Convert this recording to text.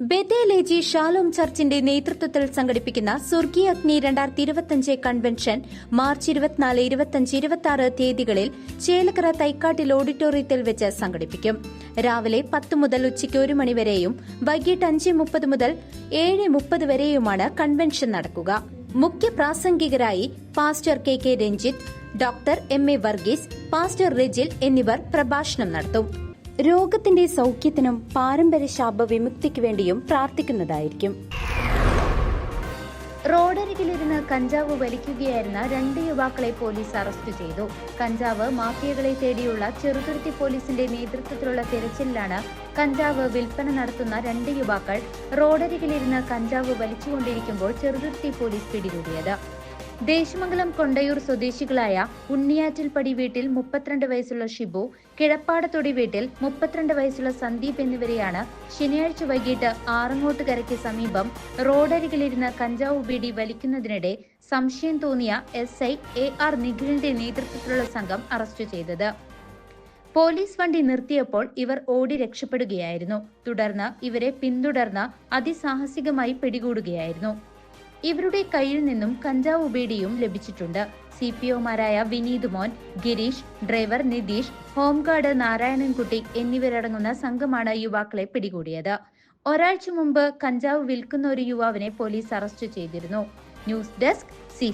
ബെതേലേജി Shalom ചർച്ചിന്റെ നേതൃത്വത്തിൽ സംഘടിപ്പിക്കുന്ന സ്വർഗീയ അഗ്നി രണ്ടായിരത്തി ഇരുപത്തിയഞ്ച് കൺവെൻഷൻ മാർച്ച് ഇരുപത്തിനാല് ഇരുപത്തിയഞ്ച് ഇരുപത്തി ആറ് തീയതികളിൽ ചേലക്കര തൈക്കാട്ടിൽ ഓഡിറ്റോറിയത്തിൽ വെച്ച് സംഘടിപ്പിക്കും. രാവിലെ പത്ത് മുതൽ ഉച്ചയ്ക്ക് ഒരു മണിവരെയും വൈകിട്ട് അഞ്ച് മുപ്പത് മുതൽ ഏഴ് മുപ്പത് വരെയുമാണ് കൺവെൻഷൻ നടക്കുക. മുഖ്യ പ്രാസംഗികരായി pastor K K Ranjith doctor M A Varghese pastor Rijil എന്നിവർ പ്രഭാഷണം നടത്തും. രോഗത്തിന്റെ സൗഖ്യത്തിനും പാരമ്പര്യ ശാപ വിമുക്തിക്ക് വേണ്ടിയും പ്രാർത്ഥിക്കുന്നതായിരിക്കും. റോഡരികിലിരുന്ന് കഞ്ചാവ് വലിക്കുകയായിരുന്ന രണ്ട് യുവാക്കളെ പോലീസ് അറസ്റ്റ് ചെയ്തു. കഞ്ചാവ് മാഫിയകളെ തേടിയുള്ള ചെറുതുരുത്തി പോലീസിന്റെ നേതൃത്വത്തിലുള്ള തിരച്ചിലിലാണ് കഞ്ചാവ് വിൽപ്പന നടത്തുന്ന രണ്ട് യുവാക്കൾ റോഡരികിലിരുന്ന് കഞ്ചാവ് വലിച്ചുകൊണ്ടിരിക്കുമ്പോൾ ചെറുതുരുത്തി പോലീസ് പിടികൂടിയത്. ദേശമംഗലം കൊണ്ടയൂർ സ്വദേശികളായ ഉണ്ണിയാറ്റിൽപ്പടി വീട്ടിൽ മുപ്പത്തിരണ്ട് വയസ്സുള്ള ഷിബു കിഴപ്പാടത്തൊടി വീട്ടിൽ മുപ്പത്തിരണ്ട് വയസ്സുള്ള സന്ദീപ് എന്നിവരെയാണ് ശനിയാഴ്ച വൈകിട്ട് ആറങ്ങോട്ടുകരയ്ക്ക് സമീപം റോഡരികിലിരുന്ന് കഞ്ചാവ് ബീഡി വലിക്കുന്നതിനിടെ സംശയം തോന്നിയ എസ് ഐ എ ആർ നിഖിലിന്റെ നേതൃത്വത്തിലുള്ള സംഘം അറസ്റ്റ് ചെയ്തത്. പോലീസ് വണ്ടി നിർത്തിയപ്പോൾ ഇവർ ഓടി രക്ഷപ്പെടുകയായിരുന്നു. തുടർന്ന് ഇവരെ പിന്തുടർന്ന് അതിസാഹസികമായി പിടികൂടുകയായിരുന്നു. ഇവരുടെ കയ്യിൽ നിന്നും കഞ്ചാവ് ഉപേടിയും ലഭിച്ചിട്ടുണ്ട്. C P ഒമാരായ Vineeth Mon Girish driver Nitheesh home guard Narayanankutty എന്നിവരടങ്ങുന്ന സംഘമാണ് യുവാക്കളെ പിടികൂടിയത്. ഒരാഴ്ച മുമ്പ് കഞ്ചാവ് വിൽക്കുന്ന ഒരു യുവാവിനെ പോലീസ് അറസ്റ്റ് ചെയ്തിരുന്നു. News desk C